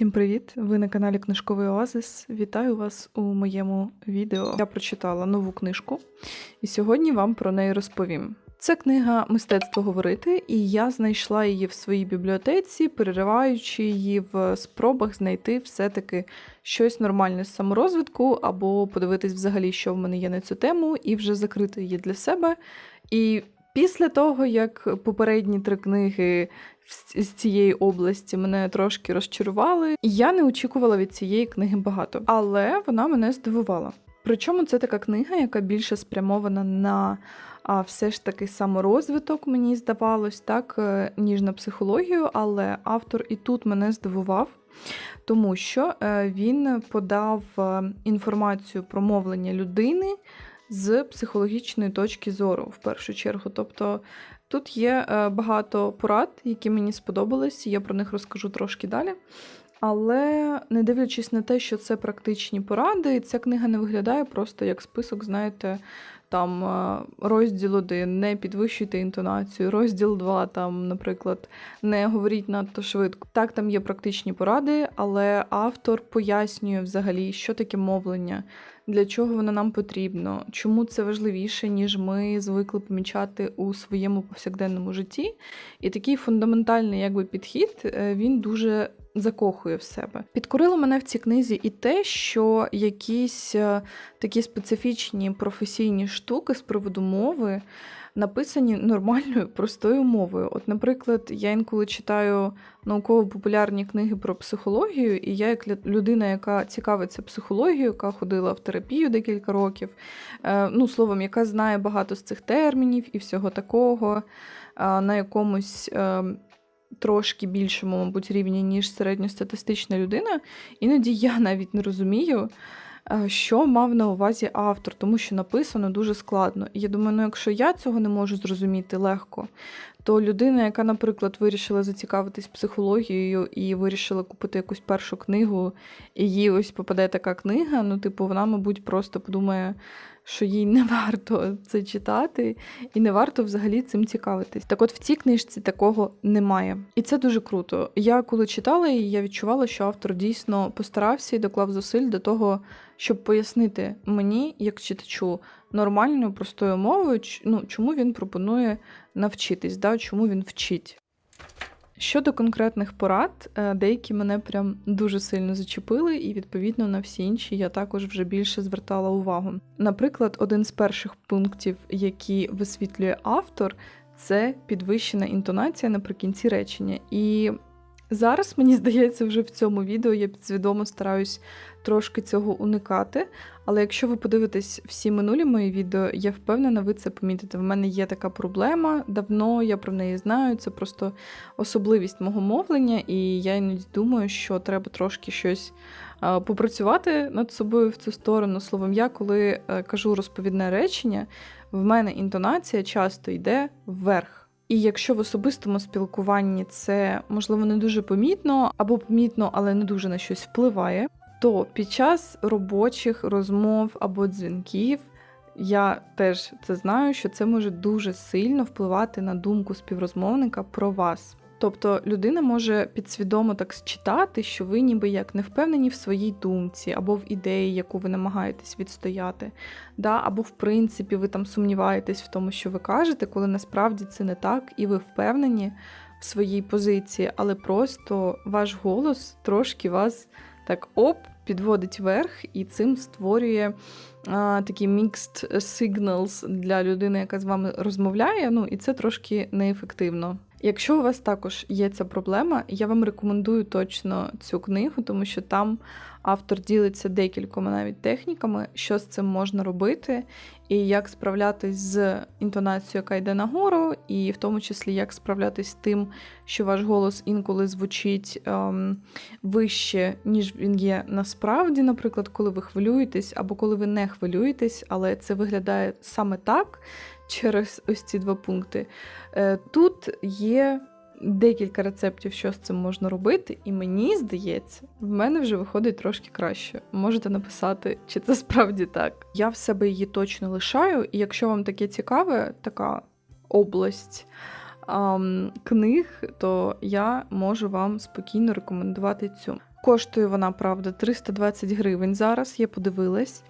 Всім привіт! Ви на каналі Книжковий Оазис. Вітаю вас у моєму відео. Я прочитала нову книжку і сьогодні вам про неї розповім. Це книга Мистецтво говорити, і я знайшла її в своїй бібліотеці, перериваючи її в спробах знайти все-таки щось нормальне з саморозвитку, або подивитись взагалі, що в мене є на цю тему, і вже закрити її для себе. І після того, як попередні три книги з цієї області мене трошки розчарували. Я не очікувала від цієї книги багато, але вона мене здивувала. Причому це така книга, яка більше спрямована на а, все ж таки саморозвиток, мені здавалось, так, е, ніж на психологію, але автор і тут мене здивував. Тому що е, він подав е, інформацію про мовлення людини з психологічної точки зору, в першу чергу. Тобто Тут є е, багато порад, які мені сподобались, я про них розкажу трошки далі. Але не дивлячись на те, що це практичні поради, ця книга не виглядає просто як список, знаєте, там е, розділ 1, не підвищуйте інтонацію, розділ 2, там, наприклад, не говоріть надто швидко. Так, там є практичні поради, але автор пояснює взагалі, що таке мовлення, для чого воно нам потрібно, чому це важливіше, ніж ми звикли помічати у своєму повсякденному житті. І такий фундаментальний якби, підхід е, він дуже закохує в себе. Підкорило мене в цій книзі і те, що якісь е, такі специфічні професійні штуки з приводу мови написані нормальною простою мовою. От, наприклад, я інколи читаю науково-популярні книги про психологію, і я, як людина, яка цікавиться психологією, яка ходила в терапію декілька років, е, ну, словом, яка знає багато з цих термінів і всього такого, на якомусь. Трошки більшому, мабуть, рівні, ніж середньостатистична людина, іноді я навіть не розумію, Е, що мав на увазі автор, тому що написано дуже складно. І я думаю, ну якщо я цього не можу зрозуміти легко, то людина, яка, наприклад, вирішила зацікавитись психологією і вирішила купити якусь першу книгу, і їй ось попаде така книга, ну, типу, вона, мабуть, просто подумає, що їй не варто це читати, і не варто взагалі цим цікавитись. Так от в цій книжці такого немає. І це дуже круто. Я коли читала її, я відчувала, що автор дійсно постарався і доклав зусиль до того, щоб пояснити мені, як читачу, нормальною простою мовою, ну, чому він пропонує навчитись, да, чому він вчить. Щодо конкретних порад, е, деякі мене прям дуже сильно зачепили, і відповідно на всі інші я також вже більше звертала увагу. Наприклад, один з перших пунктів, які висвітлює автор, це підвищена інтонація наприкінці речення. І зараз, мені здається, вже в цьому відео я підсвідомо стараюсь трошки цього уникати. Але якщо ви подивитесь всі минулі мої відео, я впевнена, ви це помітите. В мене є така проблема, давно я про неї знаю. Це просто особливість мого мовлення, і я іноді думаю, що треба трошки щось попрацювати над собою в цю сторону. Словом, я коли е, кажу розповідне речення, в мене інтонація часто йде вверх. І якщо в особистому спілкуванні це можливо не дуже помітно, або помітно, але не дуже на щось впливає, то під час робочих розмов або дзвінків я теж це знаю, що це може дуже сильно впливати на думку співрозмовника про вас. Тобто людина може підсвідомо так читати, що ви ніби як не впевнені в своїй думці, або в ідеї, яку ви намагаєтесь відстояти, да? або в принципі ви там сумніваєтесь в тому, що ви кажете, коли насправді це не так, і ви впевнені в своїй позиції, але просто ваш голос трошки вас так оп, підводить вверх, і цим створює а, такі mixed signals для людини, яка з вами розмовляє. Ну і це трошки неефективно. Якщо у вас також є ця проблема, я вам рекомендую точно цю книгу, тому що там автор ділиться декількома навіть техніками, що з цим можна робити, і як справлятись з інтонацією, яка йде нагору, і в тому числі як справлятись з тим, що ваш голос інколи звучить ем, вище, ніж він є насправді, наприклад, коли ви хвилюєтесь, або коли ви не хвилюєтесь, але це виглядає саме так через ось ці два пункти. Е, тут є декілька рецептів, що з цим можна робити, і мені здається, в мене вже виходить трошки краще. Можете написати, чи це справді так. Я в себе її точно лишаю, і якщо вам таке цікаве, така область. Книг, то я можу вам спокійно рекомендувати цю. Коштує вона, правда, 320 гривень зараз, я подивилась.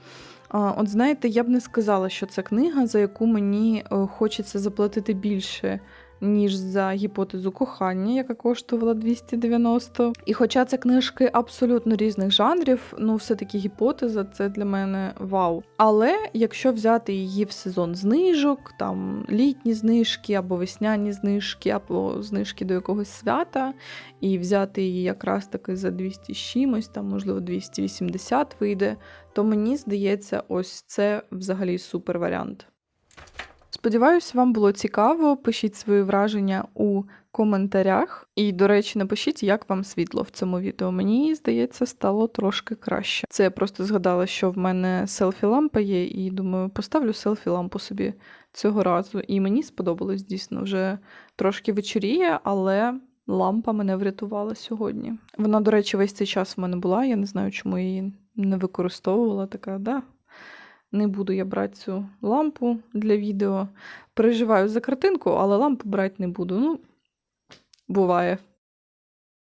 От знаєте, я б не сказала, що це книга, за яку мені е, хочеться заплатити більше, ніж за гіпотезу кохання, яка коштувала 290. І хоча це книжки абсолютно різних жанрів, ну все-таки гіпотеза це для мене вау. Але якщо взяти її в сезон знижок, там літні знижки або весняні знижки, або знижки до якогось свята, і взяти її якраз таки за 200 з чимось, там, можливо, 280 вийде, то мені здається, ось це взагалі супер варіант. Сподіваюсь, вам було цікаво. Пишіть свої враження у коментарях. І, до речі, напишіть, як вам світло в цьому відео. Мені здається, стало трошки краще. Це я просто згадала, що в мене селфі-лампа є, і думаю, поставлю селфі-лампу собі цього разу. І мені сподобалось дійсно вже трошки вечоріє, але. Лампа мене врятувала сьогодні. Вона, до речі, весь цей час в мене була. Я не знаю, чому я її не використовувала. Така, да, не буду я брати цю лампу для відео. Переживаю за картинку, але лампу брати не буду. Ну, буває.